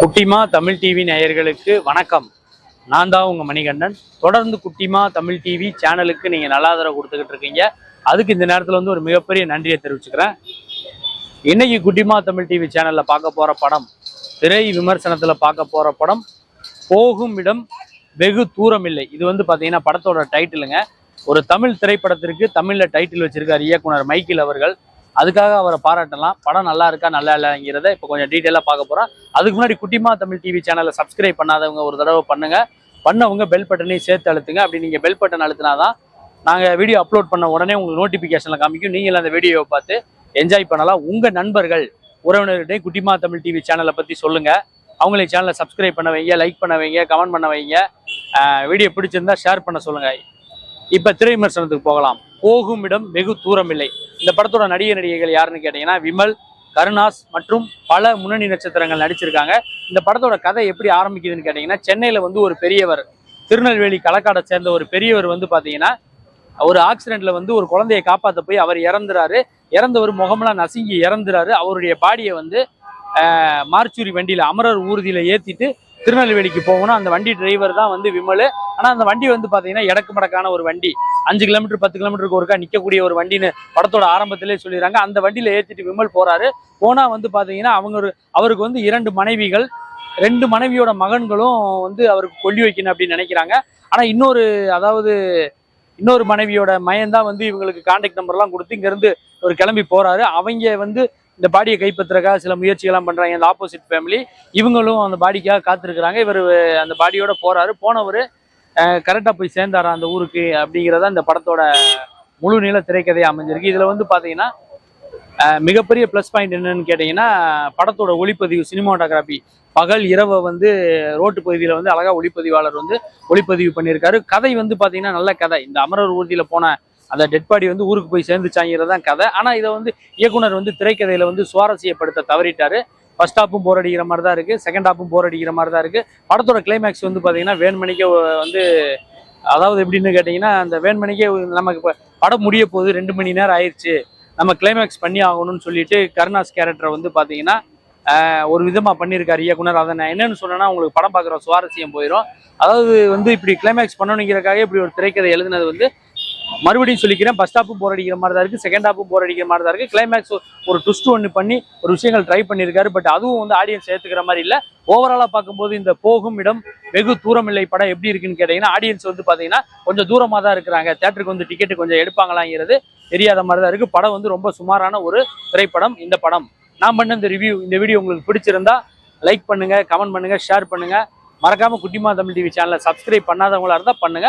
குட்டிமா தமிழ் டிவி நேயர்களுக்கு வணக்கம். நான் தான் உங்கள் மணிகண்டன். தொடர்ந்து குட்டிமா தமிழ் டிவி சேனலுக்கு நீங்கள் நல்ல ஆதரவு கொடுத்துக்கிட்டு இருக்கீங்க. அதுக்கு இந்த நேரத்தில் வந்து ஒரு மிகப்பெரிய நன்றியை தெரிவிச்சுக்கிறேன். இன்னைக்கு குட்டிமா தமிழ் டிவி சேனலில் பார்க்க போகிற படம் திரை விமர்சனத்தில் பார்க்க போகிற படம் போகும் இடம் வெகு தூரம் இல்லை. இது வந்து பார்த்தீங்கன்னா படத்தோட டைட்டிலுங்க ஒரு தமிழ் திரைப்படத்திற்கு தமிழில் டைட்டில் வச்சிருக்கார் இயக்குனர் மைக்கேல் அவர்கள். அதுக்காக அவரை பாராட்டலாம். படம் நல்லா இருக்கா நல்லா இல்லைங்கிறத இப்போ கொஞ்சம் டீட்டெயிலாக பார்க்க போகிறோம் அதுக்கு முன்னாடி குட்டிமா தமிழ் டிவி சேனலை சப்ஸ்கிரைப் பண்ணாதவங்க ஒரு தடவை பண்ணுங்க. பண்ணவங்க பெல் பட்டனையும் சேர்த்து அழுத்துங்க. அப்படி நீங்கள் பெல் பட்டன் அழுத்தினாதான் நாங்கள் வீடியோ அப்லோட் பண்ண உடனே உங்களுக்கு நோட்டிஃபிகேஷனில் காமிக்கும். நீங்கள் அந்த வீடியோவை பார்த்து என்ஜாய் பண்ணலாம். உங்கள் நண்பர்கள் உறவினர்கிட்டையும் குட்டிமா தமிழ் டிவி சேனலை பற்றி சொல்லுங்கள் அவங்களே சேனலை சப்ஸ்கிரைப் பண்ண வைங்க லைக் பண்ண வைங்க கமெண்ட் பண்ண வைங்க. வீடியோ பிடிச்சிருந்தா ஷேர் பண்ண சொல்லுங்கள் இப்போ திரை விமர்சனத்துக்கு போகலாம். போகும் இடம் வெகு தூரமில்லை. இந்த படத்தோட நடிகை நடிகைகள் யாருன்னு கேட்டிங்கன்னா விமல் கருணாஸ் மற்றும் பல முன்னணி நட்சத்திரங்கள் நடிச்சிருக்காங்க. இந்த படத்தோட கதை எப்படி ஆரம்பிக்குதுன்னு கேட்டிங்கன்னா சென்னையில் வந்து ஒரு பெரியவர் திருநெல்வேலி களக்காடை சேர்ந்த ஒரு பெரியவர் வந்து பார்த்தீங்கன்னா ஒரு ஆக்சிடென்ட்ல வந்து ஒரு குழந்தையை காப்பாற்ற போய் அவர் இறந்துறாரு. இறந்தவர் முகமெல்லாம் நசுங்கி இறந்துறாரு. அவருடைய பாடியை வந்து மார்ச்சூரி வண்டியில் அமரர் ஊர்தியில் ஏற்றிட்டு திருநெல்வேலிக்கு போகணும். அந்த வண்டி டிரைவர் தான் வந்து விமல். ஆனால் அந்த வண்டி வந்து பார்த்தீங்கன்னா இடக்கு மடக்கான ஒரு வண்டி. அஞ்சு கிலோமீட்டர் பத்து கிலோமீட்டருக்கு ஒருக்கா நிற்கக்கூடிய ஒரு வண்டின்னு படத்தோட ஆரம்பத்திலே சொல்லிடுறாங்க. அந்த வண்டியில் ஏற்றிட்டு விமல் போறாரு. போனால் வந்து பார்த்தீங்கன்னா அவங்க ஒரு அவருக்கு வந்து இரண்டு மனைவிகள் ரெண்டு மனைவியோட மகன்களும் வந்து அவருக்கு கொல்லி வைக்கணும் அப்படின்னு நினைக்கிறாங்க. ஆனா இன்னொரு அதாவது இன்னொரு மனைவியோட மயன் தான் வந்து இவங்களுக்கு கான்டாக்ட் நம்பர்லாம் கொடுத்து இங்கேருந்து ஒரு கிளம்பி போறாரு. அவங்க வந்து இந்த பாடியை கைப்பற்றுறக்காக சில முயற்சிகள்லாம் பண்றாங்க. அந்த ஆப்போசிட் ஃபேமிலி இவங்களும் அந்த பாடிக்காக காத்திருக்கிறாங்க. இவர் அந்த பாடியோட போறாரு. போனவர் கரெக்டாக போய் சேர்ந்தாரா அந்த ஊருக்கு அப்படிங்கிறத இந்த படத்தோட முழு நீள திரைக்கதை அமைஞ்சிருக்கு. இதில் வந்து பாத்தீங்கன்னா மிகப்பெரிய ப்ளஸ் பாயிண்ட் என்னன்னு கேட்டிங்கன்னா படத்தோட ஒளிப்பதிவு சினிமாட்டோகிராஃபி பகல் இரவை வந்து ரோட்டு பகுதியில் வந்து அழகா ஒளிப்பதிவாளர் வந்து ஒளிப்பதிவு பண்ணியிருக்காரு. கதை வந்து பார்த்தீங்கன்னா நல்ல கதை. இந்த அமரர் ஊர்தியில் போன அந்த டெட் பாடி வந்து ஊருக்கு போய் சேர்ந்துச்சாங்கிறது தான் கதை. ஆனால் இதை வந்து இயக்குனர் வந்து திரைக்கதையில் வந்து சுவாரஸ்யப்படுத்த தவறிட்டார். ஃபர்ஸ்ட் ஹாப்பும் போர் அடிக்கிற மாதிரி தான் இருக்குது செகண்ட் ஹாப்பும் போர் அடிக்கிற மாதிரி தான் இருக்குது படத்தோட கிளைமேக்ஸ் வந்து பார்த்தீங்கன்னா வேண்மணிக்கே வந்து அதாவது எப்படின்னு கேட்டிங்கன்னா அந்த வேண்மணிக்கே நமக்கு இப்போ படம் முடிய போகுது. ரெண்டு மணி நேரம் ஆயிடுச்சு நம்ம கிளைமேக்ஸ் பண்ணி ஆகணும்னு சொல்லிட்டு கருணாஸ் கேரக்டரை வந்து பார்த்தீங்கன்னா ஒரு விதமாக பண்ணியிருக்காரு இயக்குனர். அதை நான் என்னென்னு சொன்னேன்னா உங்களுக்கு படம் பார்க்குற சுவாரஸ்யம் போயிடும் அதாவது வந்து இப்படி கிளைமேக்ஸ் பண்ணணுங்கிறக்காக இப்படி ஒரு திரைக்கதை எழுதுனது வந்து மறுபடியும் சொல்லிக்கிறேன் பஸ் ஹாப்பும் போர் அடிக்கிற மாதிரி தான் இருக்குது செகண்ட் ஹாப்பும் போர் அடிக்கிற மாதிரி தான் இருக்குது கிளைமேக்ஸ் ஒரு ட்விஸ்ட் ஒன்று பண்ணி ஒரு விஷயங்கள் ட்ரை பண்ணியிருக்காரு பட் அதுவும் வந்து ஆடியன்ஸ் ஏற்றுக்கிற மாதிரி இல்லை. ஓவராலாக பார்க்கும்போது இந்த போகும் இடம் வெகு தூரம் இல்லை படம் எப்படி இருக்குன்னு கேட்டிங்கன்னா ஆடியன்ஸ் வந்து பார்த்தீங்கன்னா கொஞ்சம் தூரமாக தான் இருக்கிறாங்க. தேட்டருக்கு வந்து டிக்கெட்டு கொஞ்சம் எடுப்பாங்களாங்கிறது தெரியாத மாதிரி தான் இருக்குது படம் வந்து ரொம்ப சுமாரான ஒரு திரைப்படம் இந்த படம். நான் பண்ண இந்த ரிவ்யூ இந்த வீடியோ உங்களுக்கு பிடிச்சிருந்தா லைக் பண்ணுங்க கமெண்ட் பண்ணுங்கள் ஷேர் பண்ணுங்க. மறக்காம குட்டிமா தமிழ் டிவி சேனலை சப்ஸ்கிரைப் பண்ணாதவங்களா இருந்தால் பண்ணுங்க.